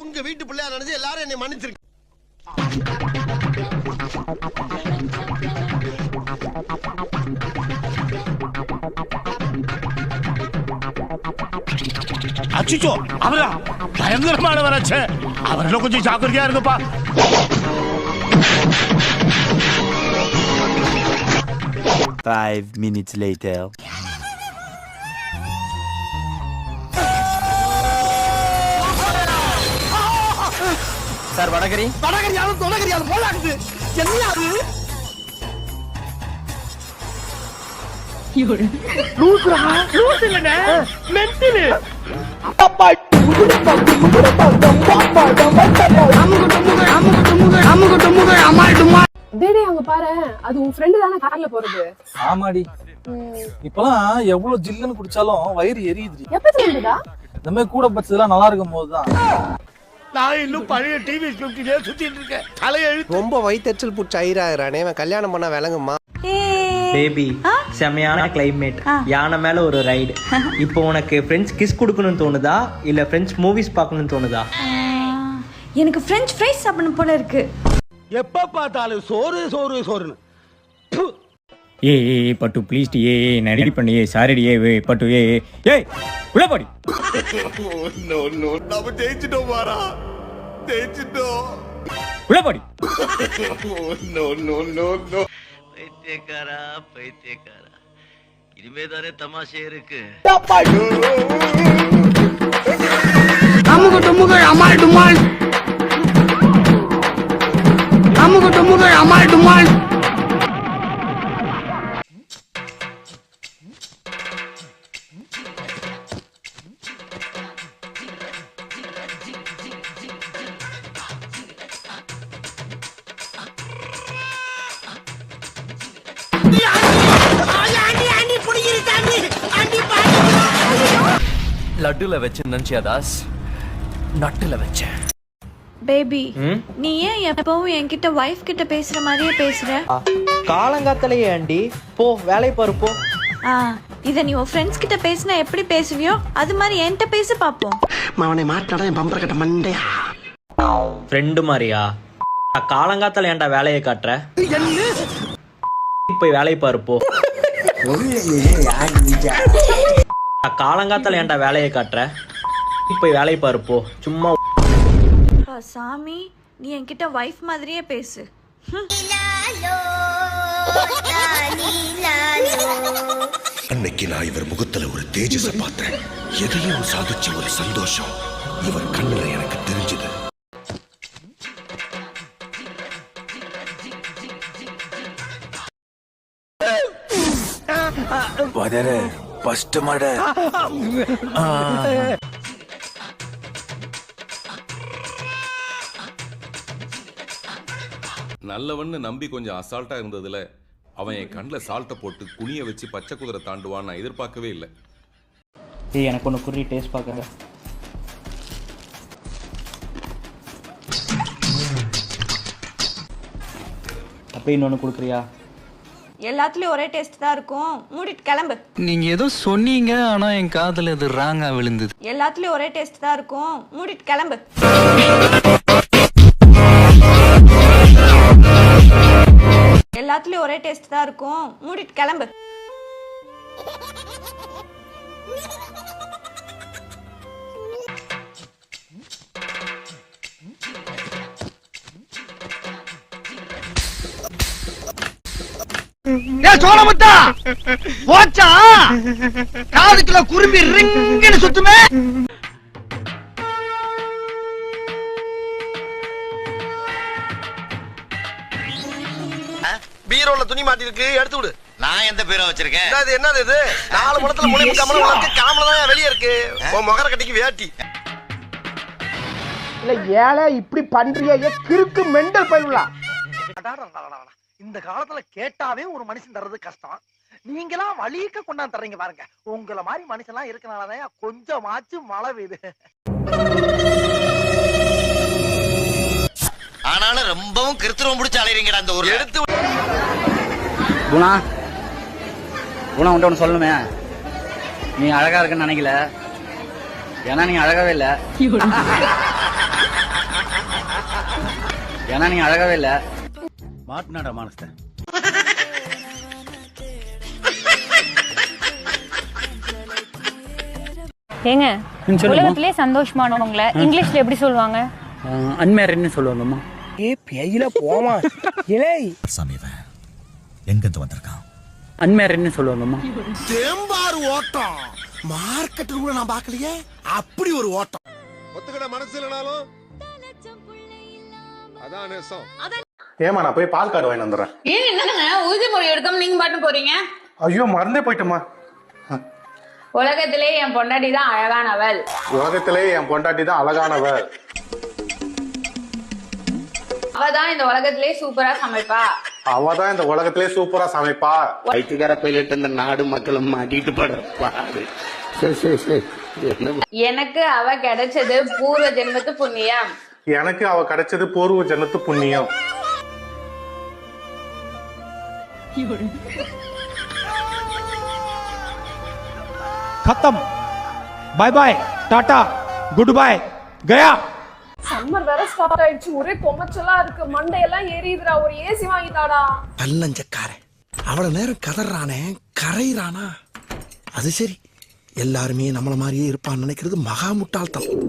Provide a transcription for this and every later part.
உங்க வீட்டு பிள்ளையா நினைச்சு எல்லாரும் என்னை மன்னிச்சிருக்க அச்சுச்சோ அவரா? பயங்கரமானவராச்சே அவரெல்லாம் கொஞ்சம் ஜாக்கிரதையா இருங்கப்பா. Five minutes later. சார் வடகரி. வடகரியாலும் தொடகரியாலும் போலாக்குது என்ன அது? டேய் அங்க பாரு. அது உன் ஃப்ரெண்டு தானே கார்ல போறது? ஆமாடி. இப்பெல்லாம் எவ்வளவு ஜில்லுன்னு குடிச்சாலும் வயிறு எரியுதுடி. எப்ப தெரியுதுடா? மாதிரி கூட பச்சதெல்லாம் நல்லா இருக்கும் போதுதான் நான் இன்னும் பழைய டிவி பிப்டிலே சுத்திட்டு இருக்கேன். தலையெழுத்து. ரொம்ப வயிற்றுச்சல் பூச்சி ஐராகிறானே அவன் கல்யாணம் பண்ண விளங்குமா? பேபி செமையான கிளைமேட் யானை மேல ஒரு ரைடு இப்போ உனக்கு ஃப்ரெண்ட்ஸ் கிஸ் கொடுக்கணும்னு தோணுதா? இல்ல ஃப்ரெண்ட்ஸ் மூவிஸ் பார்க்கணும்னு தோணுதா? எனக்கு ஃப்ரெஞ்ச் ஃப்ரைஸ் சாப்பிடணும் போல இருக்கு. எப்ப பார்த்தாலும் சோறு சோறு சோறுன்னு. ஏ ஏ பட்டு ப்ளீஸ் ஏ ஏ நடி பண்ணி. ஏ சாரிடி ஏ ஏ, பட்டு ஏ ஏ ஏய் உள்ள போடி. நம்ம ஜெயிச்சிட்டோம் மாறா. ஜெயிச்சிட்டோம். உள்ள போடி. பைத்தியக்காரா பைத்தியக்காரா. இனிமே தானே தமாஷே இருக்கு. லட்டுல வச்சு நினைச்சியா தாஸ்? நட்டுல வச்சேன் பேபி நீ ஏன் எப்பவும் என்கிட்ட வைஃப் கிட்ட பேசுற மாதிரியே பேசுற? காலங்காத்தலையே ஆண்டி. போ வேலை பாரு போ. இத நீ உன் ஃப்ரெண்ட்ஸ் கிட்ட பேசினா எப்படி பேசுவியோ அது மாதிரி என்கிட்ட பேச பாப்போம். அவனை மாட்டாடா என் பம்பர கட்ட மண்டையா? ஃப்ரெண்டு மாதிரியா? காலங்காத்தால ஏன்டா வேலையை காட்டுற? போய் வேலையை பாரு போ. காலங்காத்தால ஏன்டா வேலையை காட்டுற? போய் வேலையை பாரு போ. சும்மா சாமி நீ என்கிட்ட வைஃப் மாதிரியே பேசு. அன்னைக்கு நான் இவர் முகத்துல ஒரு தேஜஸ பார்த்தேன். எதையும் சாதிச்ச ஒரு சந்தோஷம் இவர் கண்ணுல எனக்கு தெரிஞ்சது. Padre, first murder. நல்லவன்னு நம்பி கொஞ்சம் அசால்ட்டா இருந்ததுல அவன் என் கண்ணில் சால்ட்டை போட்டு குனிய வச்சு பச்சை குதிரை தாண்டுவான்னு நான் எதிர்பார்க்கவே இல்லை. ஏய் எனக்கு ஒன்று குறி டேஸ்ட் பார்க்குறேன் அப்படியே இன்னொன்று கொடுக்குறியா? எல்லாத்துலயும் ஒரே டேஸ்ட் தான் இருக்கும். மூடிட்டு கிளம்பு. நீங்க ஏதோ சொன்னீங்க ஆனா என் காதுல அது ராங்கா விழுந்தது. எல்லாத்துலயும் ஒரே டேஸ்ட் தான் இருக்கும். மூடிட்டு கிளம்பு. எல்லாத்துலயும் ஒரே டேஸ்ட் தான் இருக்கும். மூடிட்டு கிளம்பு. ஏ சோழமுத்தா! போச்சா? காதுக்குள்ள குரும்பி ரிங்குன்னு சுத்துமே? பீரோல துணி மாட்டிருக்கு எடுத்து விடு. நான் எந்த பேரை வச்சிருக்கேன்? என்னது என்னது இது? நாலு முடத்துல முளை முக்காமல உனக்கு காமல தான் வெளியே இருக்கு. உன் முகர கட்டிக்கு வேட்டி. இல்ல ஏழை இப்படி பண்றியே கிறுக்கு மெண்டல் பயிலுலா. இந்த காலத்துல கேட்டாவே ஒரு மனுஷன் தர்றது கஷ்டம். நீங்களா வழிக்க கொண்டாந்து தர்றீங்க பாருங்க. உங்களை மாதிரி மனுஷன்லாம் இருக்கனாலதான் கொஞ்சமாச்சும் மழை பெய்யுது. ஆனாலும் ரொம்பவும் கிருத்துவம் பிடிச்ச அலைறீங்கடா அந்த ஊர்ல. எடுத்து குணா குணா உன்ட்ட ஒன்று சொல்லணுமே. நீ அழகா இருக்குன்னு நினைக்கல. ஏன்னா நீ அழகாவே இல்லை. ஏன்னா நீங்க அழகாவே இல்ல. மாட்டினாடா மானஸ்த ஏங்க உலகத்திலே சந்தோஷமானவங்கள இங்கிலீஷ்ல எப்படி சொல்லுவாங்க? அன்மேரின்னு சொல்லுவாங்கம்மா. ஏ பேயில போமா. இலே. சமீபன் எங்கிருந்து வந்திருக்கான்? அன்மேரின்னு சொல்லுவாங்கம்மா. தேம்பாறு ஓட்டம். மார்க்கெட்டில் கூட நான் பார்க்கலையே. அப்படி ஒரு ஓட்டம். ஒத்துக்கிட மனசு இல்லைனாலும் அதான் நேசம். ஏமா நான் போய் பால் கார்டு வாங்கி வந்துடுறேன். ஏன் என்னங்க? உறுதிமொழி எடுக்காம நீங்க பாட்டு போறீங்க? ஐயோ மறந்தே போயிட்டோமா உலகத்திலே என் பொண்டாட்டி தான் அழகானவள். உலகத்திலே என் பொண்டாட்டி தான் அழகானவர் அவ தான் இந்த உலகத்திலே சூப்பரா சமைப்பா. அவ தான் இந்த உலகத்திலே சூப்பரா சமைப்பா. வயிற்றுக்கார பையிலிட்டு இந்த நாடு மக்களும் மாட்டிட்டு படுப்பாரு சரி சரி சரி என்ன? எனக்கு அவ கிடைச்சது பூர்வ ஜென்மத்து புண்ணியம். எனக்கு அவ கிடைச்சது பூர்வ ஜன்னத்து புண்ணியம். खत्म bye bye tata good bye गया சம்மர் வேற ஸ்டார்ட் ஆயிடுச்சு ஒரே கொமச்சலா இருக்கு மண்டையெல்லாம் எரியுதுடா ஒரு ஏசி வாங்கிட்டாடா பல்லஞ்சக்காரன் அவ்வளவு நேரம் கதறானே கரையிறானா அது சரி எல்லாருமே நம்மள மாதிரியே இருப்பான்னு நினைக்கிறது மகா முட்டாள்தனம்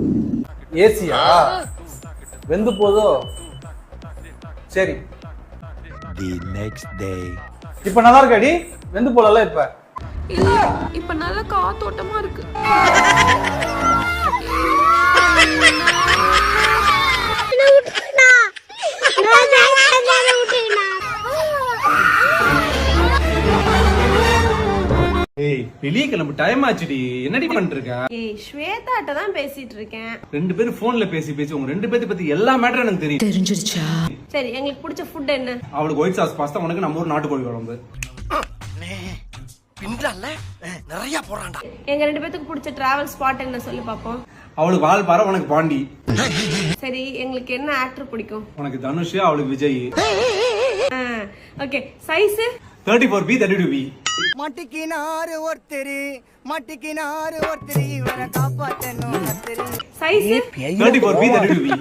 ஏசியா வெந்து போதோ சரி The next day. இப்ப நல்லா இருக்காடி வெந்து போலல இப்ப? இல்ல இப்ப நல்ல காத்தோட்டமா இருக்கு. வெளியே கிளம்பு டைம் ஆச்சுடி. என்னடி பண்ணிட்டு இருக்க ஏய் ஸ்வேதாட்ட தான் பேசிட்டு இருக்கேன். ரெண்டு பேரும் போன்ல பேசி பேசி உங்க ரெண்டு பேர்த்த பத்தி எல்லா மேட்டரும் எனக்கு தெரியும். சரி எங்களுக்கு பிடிச்ச ஃபுட் என்ன? அவளுக்கு ஒயிட் சாஸ் பாஸ்தா உனக்கு நம்ம ஊர் நாட்டுக்கோழி குழம்பு. பின்றால நிறைய போறான்டா எங்க ரெண்டு பேத்துக்கு பிடிச்ச டிராவல் ஸ்பாட் என்ன சொல்லி பாப்போம். அவளுக்கு வால்பாறை உனக்கு பாண்டி. சரி எங்களுக்கு என்ன ஆக்டர் பிடிக்கும்? உனக்கு தனுஷ் அவளுக்கு Vijay. Okay size thirty four B thirty two B மாட்டிக்கினாரு ஒருத்தரு மாட்டிக்கினாரு ஒருத்தரு இவரை காப்பாத்தணும் size thirty four B thirty two B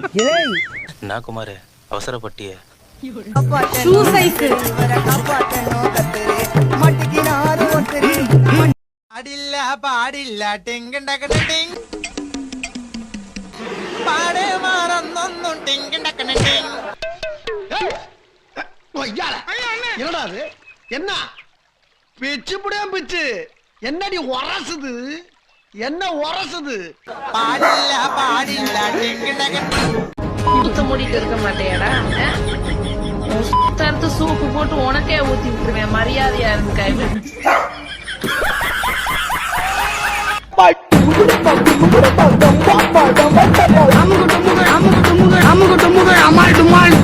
என்ன குமார் அவசரப்பட்டிய ஷூ சைஸ் இவரை காப்பாத்தணும் கத்தரு மாட்டிக்கினாரு ஒருத்தரு பாடில்ல பாடில்ல ടെങ്കണ്ടകട ടെങ് പാടെ മറന്നൊന്നും ടെങ്കണ്ടകട ടെങ് என்னடா அது என்ன பிச்சு புடியா பிச்சு. என்னடி உரசுது? என்ன உரசுது? பாடில்ல பாடில்ல சுத்த மூடிட்டு இருக்க மாட்டேடா தடுத்து சூப்பு போட்டு உனக்கே ஊத்தி விட்டுருவேன் மரியாதையா இருந்து கைவிட அம்முக்கு டொம்முகள் அம்முக்கு டொம்முகள் அம்முக்கு டொம்முகள் அம்மாள் டும்மாள்